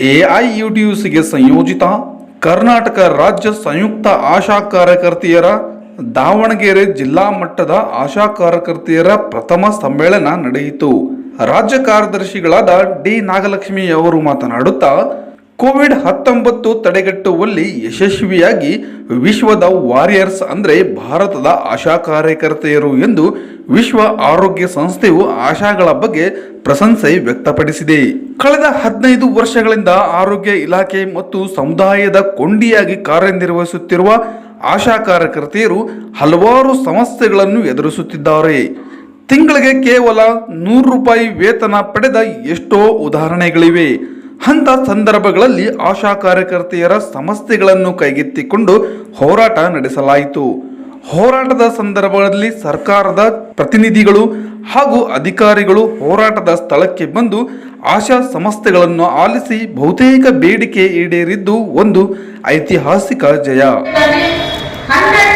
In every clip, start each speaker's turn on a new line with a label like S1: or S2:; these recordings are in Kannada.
S1: एआईयूटीयूसी
S2: के संयोजित कर्नाटक राज्य संयुक्त आशा कार्यकर्तियरा ದಾವಣಗೆರೆ ಜಿಲ್ಲಾ ಮಟ್ಟದ ಆಶಾ ಕಾರ್ಯಕರ್ತೆಯರ ಪ್ರಥಮ ಸಮ್ಮೇಳನ ನಡೆಯಿತು. ರಾಜ್ಯ ಕಾರ್ಯದರ್ಶಿಗಳಾದ ಡಿ. ನಾಗಲಕ್ಷ್ಮಿ ಅವರು ಮಾತನಾಡುತ್ತಾ, ಕೋವಿಡ್ ಹತ್ತೊಂಬತ್ತು ತಡೆಗಟ್ಟುವಲ್ಲಿ ಯಶಸ್ವಿಯಾಗಿ ವಿಶ್ವದ ವಾರಿಯರ್ಸ್ ಅಂದರೆ ಭಾರತದ ಆಶಾ ಕಾರ್ಯಕರ್ತೆಯರು ಎಂದು ವಿಶ್ವ ಆರೋಗ್ಯ ಸಂಸ್ಥೆಯು ಆಶಾಗಳ ಬಗ್ಗೆ ಪ್ರಶಂಸೆ ವ್ಯಕ್ತಪಡಿಸಿದೆ. ಕಳೆದ ಹದಿನೈದು ವರ್ಷಗಳಿಂದ ಆರೋಗ್ಯ ಇಲಾಖೆ ಮತ್ತು ಸಮುದಾಯದ ಕೊಂಡಿಯಾಗಿ ಕಾರ್ಯನಿರ್ವಹಿಸುತ್ತಿರುವ ಆಶಾ ಕಾರ್ಯಕರ್ತೆಯರು ಹಲವಾರು ಸಮಸ್ಯೆಗಳನ್ನು ಎದುರಿಸುತ್ತಿದ್ದಾರೆ. ತಿಂಗಳಿಗೆ ಕೇವಲ ನೂರು ರೂಪಾಯಿ ವೇತನ ಪಡೆದ ಎಷ್ಟೋ ಉದಾಹರಣೆಗಳಿವೆ. ಅಂಥ ಸಂದರ್ಭಗಳಲ್ಲಿ ಆಶಾ ಕಾರ್ಯಕರ್ತೆಯರ ಸಮಸ್ಯೆಗಳನ್ನು ಕೈಗೆತ್ತಿಕೊಂಡು ಹೋರಾಟ ನಡೆಸಲಾಯಿತು. ಹೋರಾಟದ ಸಂದರ್ಭದಲ್ಲಿ ಸರ್ಕಾರದ ಪ್ರತಿನಿಧಿಗಳು ಹಾಗೂ ಅಧಿಕಾರಿಗಳು ಹೋರಾಟದ ಸ್ಥಳಕ್ಕೆ ಬಂದು ಆಶಾ ಸಮಸ್ಯೆಗಳನ್ನು ಆಲಿಸಿ ಬಹುತೇಕ ಬೇಡಿಕೆ ಈಡೇರಿದ್ದು ಒಂದು ಐತಿಹಾಸಿಕ ಜಯ.
S3: 100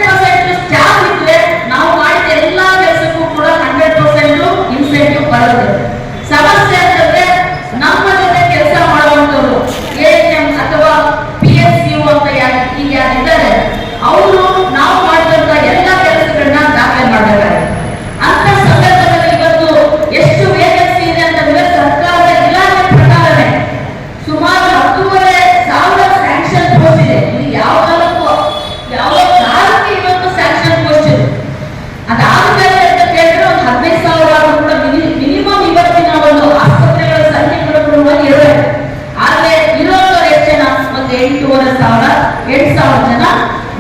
S3: ಎಂಟೂವರೆ ಸಾವಿರ ಎಂಟು ಸಾವಿರ ಜನ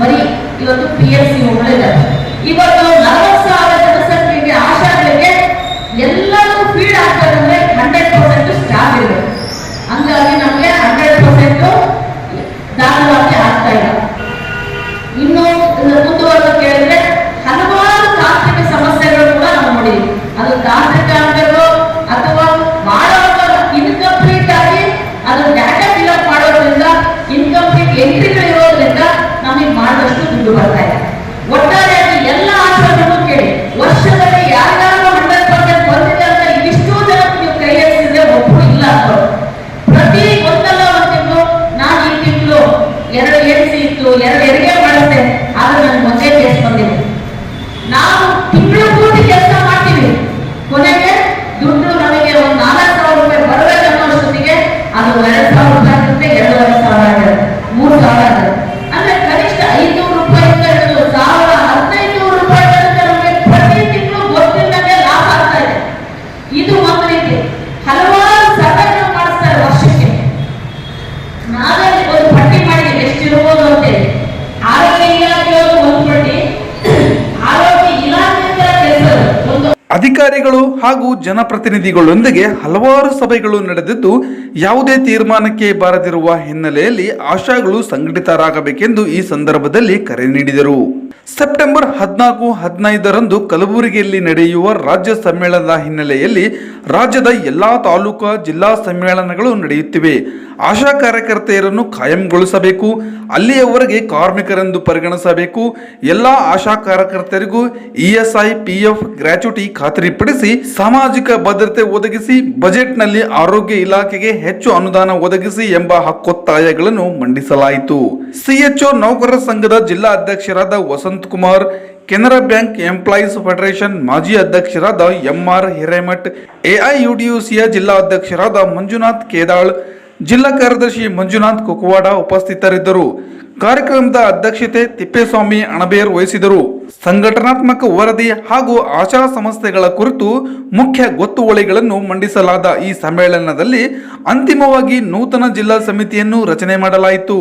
S3: ಬರೀ ಇವತ್ತು ಪಿ ಎಸ್ ಸಿ ಇದ್ದಾರೆ ಇವತ್ತು ನಲವತ್ತು ವರ್ಷದಲ್ಲಿ ಯಾರ್ಯಾರು
S2: ಅಧಿಕಾರಿಗಳು ಹಾಗೂ ಜನಪ್ರತಿನಿಧಿಗಳೊಂದಿಗೆ ಹಲವಾರು ಸಭೆಗಳು ನಡೆದಿದ್ದು, ಯಾವುದೇ ತೀರ್ಮಾನಕ್ಕೆ ಬಾರದಿರುವ ಹಿನ್ನೆಲೆಯಲ್ಲಿ ಆಶಾಗಳು ಸಂಘಟಿತರಾಗಬೇಕೆಂದು ಈ ಸಂದರ್ಭದಲ್ಲಿ ಕರೆ ನೀಡಿದರು. ಸೆಪ್ಟೆಂಬರ್ ಹದಿನಾಲ್ಕು, ಹದಿನೈದರಂದು ಕಲಬುರಗಿಯಲ್ಲಿ ನಡೆಯುವ ರಾಜ್ಯ ಸಮ್ಮೇಳನದ ಹಿನ್ನೆಲೆಯಲ್ಲಿ ರಾಜ್ಯದ ಎಲ್ಲಾ ತಾಲೂಕು ಜಿಲ್ಲಾ ಸಮ್ಮೇಳನಗಳು ನಡೆಯುತ್ತಿವೆ. ಆಶಾ ಕಾರ್ಯಕರ್ತೆಯರನ್ನು ಕಾಯಂಗೊಳಿಸಬೇಕು ಅಲ್ಲಿಯವರೆಗೆ ಕಾರ್ಮಿಕರೆಂದು ಪರಿಗಣಿಸಬೇಕು. ಎಲ್ಲ ಆಶಾ ಕಾರ್ಯಕರ್ತರಿಗೂ ಇಎಸ್ಐ ಪಿಎಫ್ ಗ್ರಾಚ್ಯುಟಿ ಖಾತರಿಪಡಿಸಿ ಸಾಮಾಜಿಕ ಭದ್ರತೆ ಒದಗಿಸಿ, ಬಜೆಟ್ನಲ್ಲಿ ಆರೋಗ್ಯ ಇಲಾಖೆಗೆ ಹೆಚ್ಚು ಅನುದಾನ ಒದಗಿಸಿ ಎಂಬ ಹಕ್ಕೊತ್ತಾಯಗಳನ್ನು ಮಂಡಿಸಲಾಯಿತು. ಸಿಎಚ್ಒ ನೌಕರರ ಸಂಘದ ಜಿಲ್ಲಾ ಅಧ್ಯಕ್ಷರಾದ Vasanth Kumar Canara bank employees federation ಮಾಜಿ ಅಧ್ಯಕ್ಷರಾದ ಎಂಆರ್ ಹಿರೇಮಠ್, ಎಐಯುಡಿಯುಸಿಯ ಜಿಲ್ಲಾ ಅಧ್ಯಕ್ಷರಾದ ಮಂಜುನಾಥ್ ಕೇದಾಳ್, ಜಿಲ್ಲಾ ಕಾರ್ಯದರ್ಶಿ ಮಂಜುನಾಥ್ ಕುಕವಾಡ ಉಪಸ್ಥಿತರಿದ್ದರು. ಕಾರ್ಯಕ್ರಮದ ಅಧ್ಯಕ್ಷತೆ ತಿಪ್ಪೇಸ್ವಾಮಿ ಅಣಬೇರ್ ವಹಿಸಿದರು. ಸಂಘಟನಾತ್ಮಕ ವರದಿ ಹಾಗೂ ಆಶಾ ಸಂಸ್ಥೆಗಳ ಕುರಿತು ಮುಖ್ಯ ಗೊತ್ತುವಳಿಗಳನ್ನು ಮಂಡಿಸಲಾದ ಈ ಸಮ್ಮೇಳನದಲ್ಲಿ ಅಂತಿಮವಾಗಿ ನೂತನ ಜಿಲ್ಲಾ ಸಮಿತಿಯನ್ನು ರಚನೆ ಮಾಡಲಾಯಿತು.